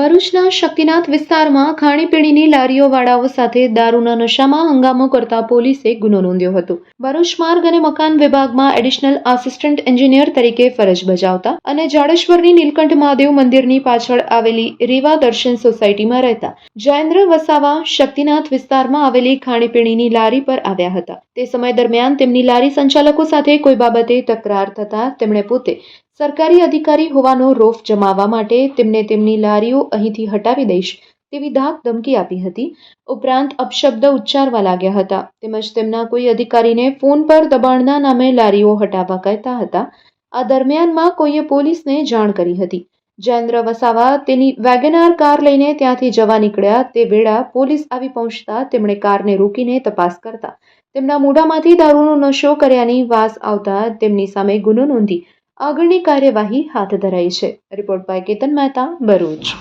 ભરૂચના શક્તિનાથ વિસ્તારમાં ખાણીપીણીની લારીઓવાળાઓ સાથે દારૂના નશામાં હંગામો કરતા પોલીસે ગુનો નોંધ્યો હતો. ભરૂચ માર્ગ અને મકાન વિભાગમાં એડિશનલ આસિસ્ટન્ટ એન્જિનિયર તરીકે ફરજ બજાવતા અને જાડેશ્વરની નીલકંઠ મહાદેવ મંદિરની પાછળ આવેલી રીવા દર્શન સોસાયટીમાં રહેતા જયેન્દ્ર વસાવા શક્તિનાથ વિસ્તારમાં આવેલી ખાણીપીણીની લારી પર આવ્યા હતા. તે સમય દરમિયાન તેમની લારી સંચાલકો સાથે કોઈ બાબતે તકરાર થતા તેમણે પોતે સરકારી અધિકારી હોવાનો રોફ જમાવવા માટે તેમને તેમની લારીઓ અહીંથી હટાવી દઈશ તેવી ધાક ધમકી આપી હતી. ઉપરાંત અપશબ્દ ઉચ્ચારવા લાગ્યા હતા. તેમજ તેમના કોઈ અધિકારીને ફોન પર દબાણના નામે લારીઓ હટાવવા કહેતા હતા. આ દરમિયાનમાં કોઈએ પોલીસને જાણ કરી હતી. જયેન્દ્ર વસાવા તેની વેગનાર કાર લઈને ત્યાંથી જવા નીકળ્યા તે વેળા પોલીસ આવી પહોંચતા તેમણે કારને રોકીને તપાસ કરતા. તેમના મોઢામાંથી દારૂનો નશો કર્યાની વાસ આવતા તેમની સામે ગુનો નોંધી આગળની કાર્યવાહી હાથ ધરાઈ છે. Report by Ketan Mehta Bharuch.